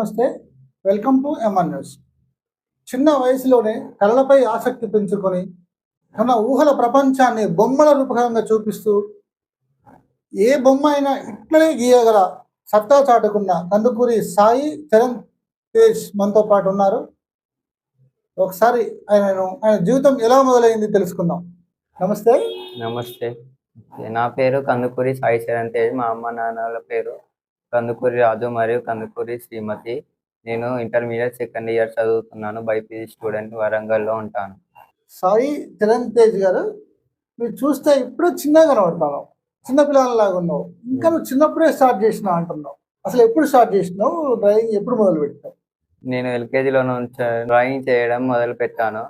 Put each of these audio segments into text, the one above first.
నమస్తే welcome to MR news చిన్న వయసులోనే కళలపై ఆసక్తి పెంచుకొని తన ఊహల ప్రపంచాన్ని బొమ్మల రూపకంగా చూపిస్తూ ఏ బొమ్మ అయినా ఇట్లనే గీయగల సత్తా చాటుకున్న కందుకూరి సాయి చరణ్ తేజ్ మనతో పాటు ఉన్నారు. ఒకసారి ఆయనను ఆయన జీవితం ఎలా మొదలైంది తెలుసుకుందాం. నమస్తే. నమస్తే. నా పేరు కందుకూరి సాయి చరణ్ తేజ్ మా అమ్మ నాన్నల పేరు. కందుకూరి రాజు మరియు కందుకూరి శ్రీమతి. నేను ఇంటర్మీడియట్ సెకండ్ ఇయర్ చదువుతున్నాను. బైపీసీ స్టూడెంట్ వరంగల్లో ఉంటాను. సాయి చరణ్ తేజ్ గారు మీరు చూస్తే ఇప్పుడు చిన్నగా కనబడతాను చిన్న పిల్లలలాగా ఉన్నావు. ఇంకా నువ్వు చిన్నప్పుడే స్టార్ట్ చేసినావు అంటున్నావు. అసలు ఎప్పుడు స్టార్ట్ చేసినావు? డ్రాయింగ్ ఎప్పుడు మొదలు పెట్టావు నేను ఎల్కేజీలో నుంచి డ్రాయింగ్ చేయడం మొదలు పెట్టాను.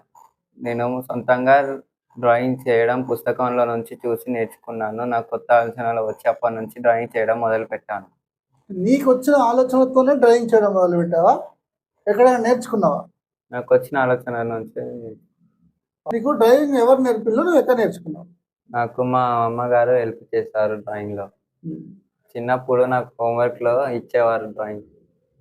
నేను సొంతంగా డ్రాయింగ్ చేయడం పుస్తకంలో నుంచి చూసి నేర్చుకున్నాను. నాకు కొత్త ఆలోచనలు వచ్చి అప్పటి నుంచి డ్రాయింగ్ చేయడం మొదలు పెట్టాను. నీకు వచ్చిన ఆలోచనతోనే డ్రాయింగ్ చేయడం మొదలు పెట్టావా? ఎక్కడైనా నేర్చుకున్నావా? నాకు వచ్చిన ఆలోచన నుంచి నీకు డ్రాయింగ్ ఎవరు నేర్పిల్లో? నువ్వు ఎక్కడ నేర్చుకున్నావు? నాకు మా అమ్మగారు హెల్ప్ చేశారు డ్రాయింగ్లో. చిన్నప్పుడు నాకు హోంవర్క్లో ఇచ్చేవారు డ్రాయింగ్.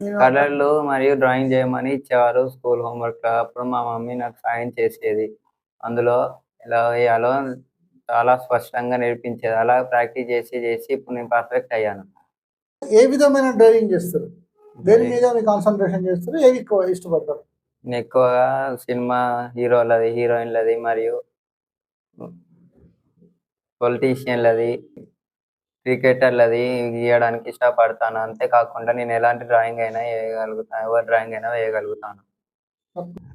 కలర్లు మరియు డ్రాయింగ్ చేయమని ఇచ్చేవారు స్కూల్ హోంవర్క్. లో అప్పుడు మా మమ్మీ నాకు సాయం చేసేది. అందులో ఎలా వేయాలో చాలా స్పష్టంగా నేర్పించేది. అలా ప్రాక్టీస్ చేసి చేసి ఇప్పుడు నేను పర్ఫెక్ట్ అయ్యాను. ఏ విధమైన డ్రాయింగ్ చేస్తారు? దేని మీద మీ కాన్సన్ట్రేషన్ చేస్తారు? ఏవి ఎక్కువ ఇష్టపడతారు? నేను ఎక్కువగా సినిమా హీరోలది హీరోయిన్లది మరియు పొలిటీషియన్లది క్రికెటర్లది గీయడానికి ఇష్టపడతాను. అంతేకాకుండా నేను ఎలాంటి డ్రాయింగ్ అయినా వేయగలుగుతాను ఎవరి డ్రాయింగ్ అయినా వేయగలుగుతాను.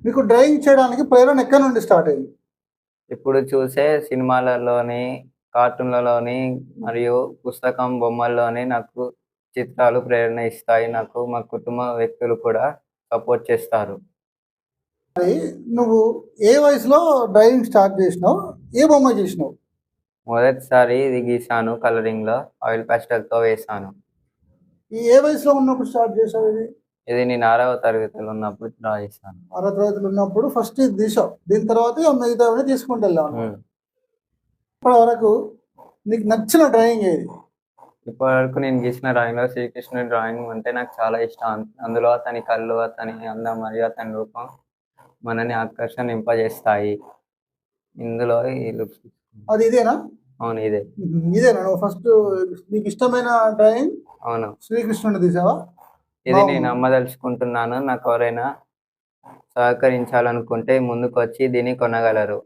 మీకు డ్రాయింగ్ చేయడానికి ప్రేరణ ఎక్కడి నుండి స్టార్ట్ అయింది? ఇప్పుడు చూసే సినిమాలలోని కార్టూన్లలోని మరియు పుస్తకం బొమ్మల్లోని నాకు చిత్రాలు ప్రేరణ ఇస్తాయి. నాకు మా కుటుంబ వ్యక్తులు కూడా సపోర్ట్ చేస్తారు. నువ్వు ఏ వయసులో డ్రాయింగ్ స్టార్ట్ చేసినావు? ఏ బొమ్మ చేసినావు మొదటిసారి ఇది గీసాను కలరింగ్లో ఆయిల్ pastel తో వేసాను. ఈ ఏ వయసులో ఉన్నప్పుడు స్టార్ట్ చేసావు ఇది? ఇది నేను ఆరవ తరగతిలో ఉన్నప్పుడు డ్రా చేశాను. ఆరో తరగతిలో ఉన్నప్పుడు ఫస్ట్ ఇది తీసావు దీని తర్వాత మిగతావన్నీ తీసుకుంటూ. ఇప్పటి వరకు నీకు నచ్చిన డ్రాయింగ్ ఏది? ఇప్పటి వరకు నేను గీసిన డ్రాయింగ్లో శ్రీకృష్ణుడి డ్రాయింగ్ అంటే నాకు చాలా ఇష్టం. అందులో అతని కళ్ళు అతని అందం మరియు అతని రూపం మనని ఆకర్షణింపజేస్తాయి ఇందులో ఈ లుక్స్ అది ఇదేనా? అవును ఇదే. ఇదేనా ఫస్ట్ నీకు ఇష్టమైన డ్రాయింగ్? అవును. శ్రీకృష్ణుని తీసావా? ఇది. నేను అమ్మదలుచుకుంటున్నాను. నాకు ఎవరైనా సహకరించాలనుకుంటే ముందుకు వచ్చి దీన్ని కొనగలరు.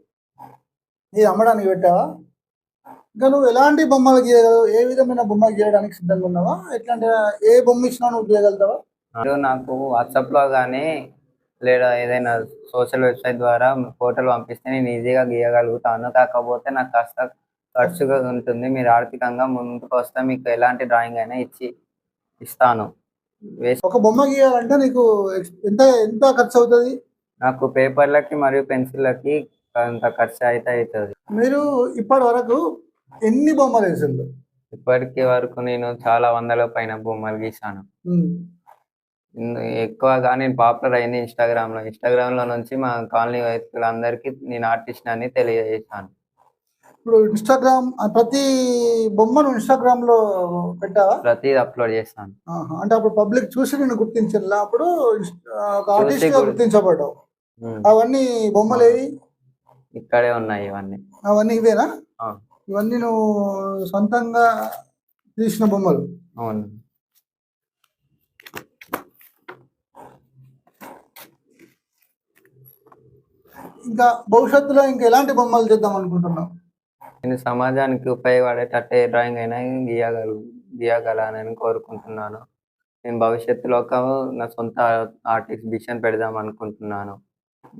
ఇది అమ్మడానికి పెట్టావా? ఇంకా నువ్వు ఎలాంటి బొమ్మలు గీయగలవు? ఏ విధమైన బొమ్మ గీయడానికి సిద్ధంగా ఉన్నావా? ఎట్లాంటి ఏ బొమ్మ ఇచ్చినా నువ్వు గీయగలుగుతావా? నాకు వాట్సాప్లో కానీ లేదా ఏదైనా సోషల్ వెబ్సైట్ ద్వారా ఫోటోలు పంపిస్తే నేను ఈజీగా గీయగలుగుతాను. కాకపోతే నాకు కాస్త ఖర్చుగా ఉంటుంది. మీరు ఆర్థికంగా ముందుకు వస్తే మీకు ఎలాంటి డ్రాయింగ్ అయినా ఇచ్చి ఇస్తాను. ఒక బొమ్మ గీయాలంటే నీకు ఎంత ఎంత ఖర్చు అవుతుంది? నాకు పేపర్లకి మరియు పెన్సిళ్ళకి కొంత ఖర్చు అయితే అవుతుంది. మీరు ఇప్పటి వరకు ఎన్ని బొమ్మలు వేసిండ్రు? ఇప్పటికి వరకు నేను చాలా వందల పైన బొమ్మలు గీసాను. ఎక్కువగా నేను పాపులర్ అయింది ఇన్స్టాగ్రామ్లో ఇన్స్టాగ్రామ్లో నుంచి మా కాలనీ వ్యక్తులందరికీ నేను ఆర్టిస్ట్ అని తెలియజేశాను. ఇప్పుడు ఇన్స్టాగ్రామ్ ప్రతి బొమ్మను ఇన్స్టాగ్రామ్లో పెట్టావా? ప్రతిది అప్లోడ్ చేస్తాను. అంటే అప్పుడు పబ్లిక్ చూసి నేను గుర్తించాను అప్పుడు ఆర్టిస్ట్గా గుర్తించబడ్డావు. అవన్నీ బొమ్మలు ఏవి ఇక్కడే ఉన్నాయి ఇవన్నీ. అవన్నీ ఇవేనా? ఇవన్నీ నువ్వు సొంతంగా తీసిన బొమ్మలు. అవును. ఇంకా భవిష్యత్తులో ఇంకా ఎలాంటి బొమ్మలు చేద్దాం అనుకుంటున్నావు? నేను సమాజానికి ఉపయోగపడేటట్టే డ్రాయింగ్ అయినా గీయగల గీయగలనని కోరుకుంటున్నాను. నేను భవిష్యత్తులో ఒక నా సొంత ఆర్ట్ ఎగ్జిబిషన్ పెడదాం అనుకుంటున్నాను.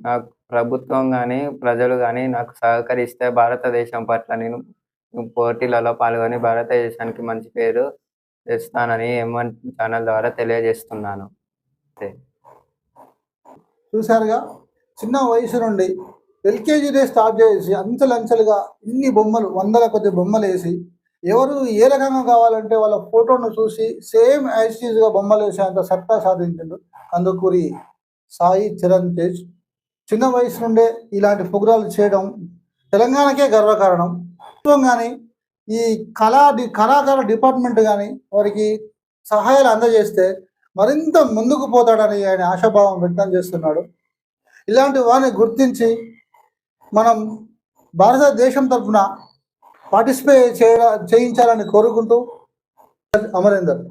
నాకు ప్రభుత్వం కానీ ప్రజలు కానీ నాకు సహకరిస్తే భారతదేశం పట్ల నేను పోటీలలో పాల్గొని భారతదేశానికి మంచి పేరు తెస్తానని ఎంఎన్ ఛానల్ ద్వారా తెలియజేస్తున్నాను. అంతే. చూశారుగా? చిన్న వయసు నుండి ఎల్కేజీనే స్టార్ట్ చేసి అంచెలంచెలుగా ఇన్ని బొమ్మలు వందల కొద్ది బొమ్మలు వేసి ఎవరు ఏ రకంగా కావాలంటే వాళ్ళ ఫోటోను చూసి సేమ్గా బొమ్మలు వేసేంత సత్తా సాధించిండు కందుకూరి సాయి చరణ్ తేజ్ చిన్న వయసు నుండే ఇలాంటి ప్రోగ్రాలు చేయడం తెలంగాణకే గర్వకారణం. ప్రభుత్వం కానీ ఈ కళా డి కళాకార డిపార్ట్మెంట్ కానీ వారికి సహాయాలు అందజేస్తే మరింత ముందుకు పోతాడని ఆయన ఆశాభావం వ్యక్తం చేస్తున్నాడు. ఇలాంటి వారిని గుర్తించి మనం భారతదేశం తరఫున పార్టిసిపేట్ చేయ చేయించాలని కోరుకుంటూ అమరేందర్.